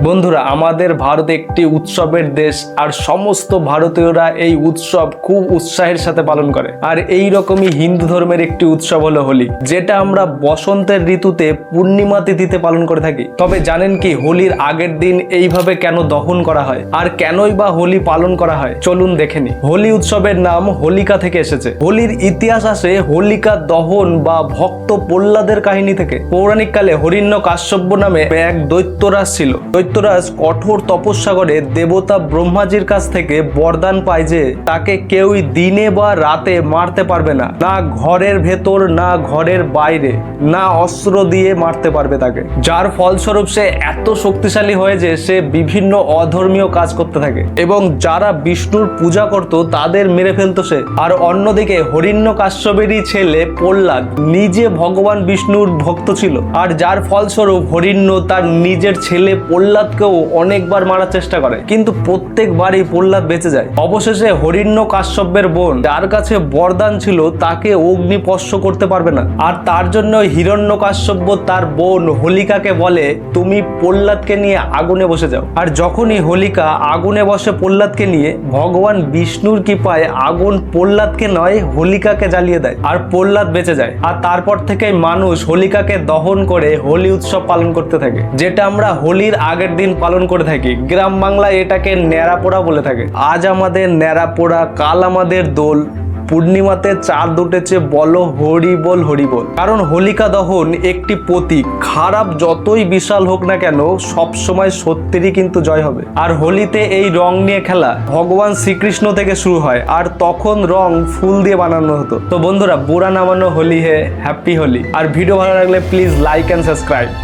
বন্ধুরা, আমাদের ভারত একটি উৎসবের দেশ, আর সমস্ত ভারতীয়রা এই উৎসব খুব উৎসাহের সাথে পালন করে। আর এই রকমই হিন্দু ধর্মের একটি উৎসব হলো হোলি, যেটা আমরা বসন্তের ঋতুতে পূর্ণিমা তিথিতে পালন করে থাকি। তবে জানেন কি, হোলির আগের দিন এইভাবে কেন দহন করা হয়? আর কেনই বা হোলি পালন করা হয়? চলুন দেখে নি হোলি উৎসবের নাম হোলিকা থেকে এসেছে। হোলির ইতিহাস আসে হোলিকা দহন বা ভক্ত প্রহ্লাদের কাহিনী থেকে। পৌরাণিক কালে হরিণ্য কাশ্যপ্য নামে এক দৈত্যরাজ ছিল। দৈত্যরাজ কঠোর তপস্যা করে দেবতা ব্রহ্মাজির কাছ থেকে বরদান পায় যে তাকে কেউই দিনে বা রাতে মারতে পারবে না। না ঘরের ভেতর, না ঘরের বাইরে, না অস্ত্র দিয়ে মারতে পারবে তাকে। যার ফলস্বরূপ সে এত শক্তিশালী হয় যে সে বিভিন্ন অধর্মীয় কাজ করতে থাকে। এবং যারা বিষ্ণুর পূজা করত, তাদের মেরে ফেলতো সে। আর অন্যদিকে হরিণ্য কাশ্যপেরই ছেলে প্রহ্লাদ নিজে ভগবান বিষ্ণুর ভক্ত ছিল। আর যার ফলস্বরূপ হরিণ্য তার নিজের ছেলে প্রহ্লাদকেও অনেকবার মারার চেষ্টা করে, কিন্তু প্রত্যেকবারই প্রহ্লাদ বেঁচে যায়। অবশেষে হরিণ্য কাশ্যপের বোন, যার কাছে বরদান ছিল, তাকে অগ্নিপস্য করতে পারবে না। আর তার জন্য হিরণ্য কাশ্যপ্য তার বোন হোলিকাকে বলে, তুমি প্রহ্লাদকে নিয়ে আগুনে বসে যাও। আর যখনই হোলিকা আগুনে বসে প্রহ্লাদকে নিয়ে, ভগবান বিষ্ণুর কৃপায় আগুন প্রহ্লাদকে নয়, হোলিকাকে জ্বালিয়ে দেয়। আর প্রহ্লাদ বেঁচে যায়। আর তারপর থেকেই মানুষ হোলিকাকে দহন করে হোলি উৎসব পালন করতে থাকে, যেটা আমরা হোলির আগের দিন পালন করে থাকি। গ্রাম বাংলায় এটাকে ন্যাড়াপোড়া বলে থাকে। আজ আমাদের ন্যাড়াপোড়া, কাল আমাদের দোল, পূর্ণিমাতে চাঁদ উঠেছে বলো হরি বল হরি বল। কারণ হোলিকা দহন একটি প্রতীক। খারাপ যতই বিশাল হোক না কেন, সব সময় সত্যেরই কিন্তু জয় হবে। আর হোলিতে এই রং নিয়ে খেলা ভগবান শ্রীকৃষ্ণ থেকে শুরু হয়, আর তখন রং ফুল দিয়ে বানানো হতো। তো বন্ধুরা, বুড়া নামানো হোলি হে, হ্যাপি হোলি। আর ভিডিও ভালো লাগলে প্লিজ লাইক অ্যান্ড সাবস্ক্রাইব।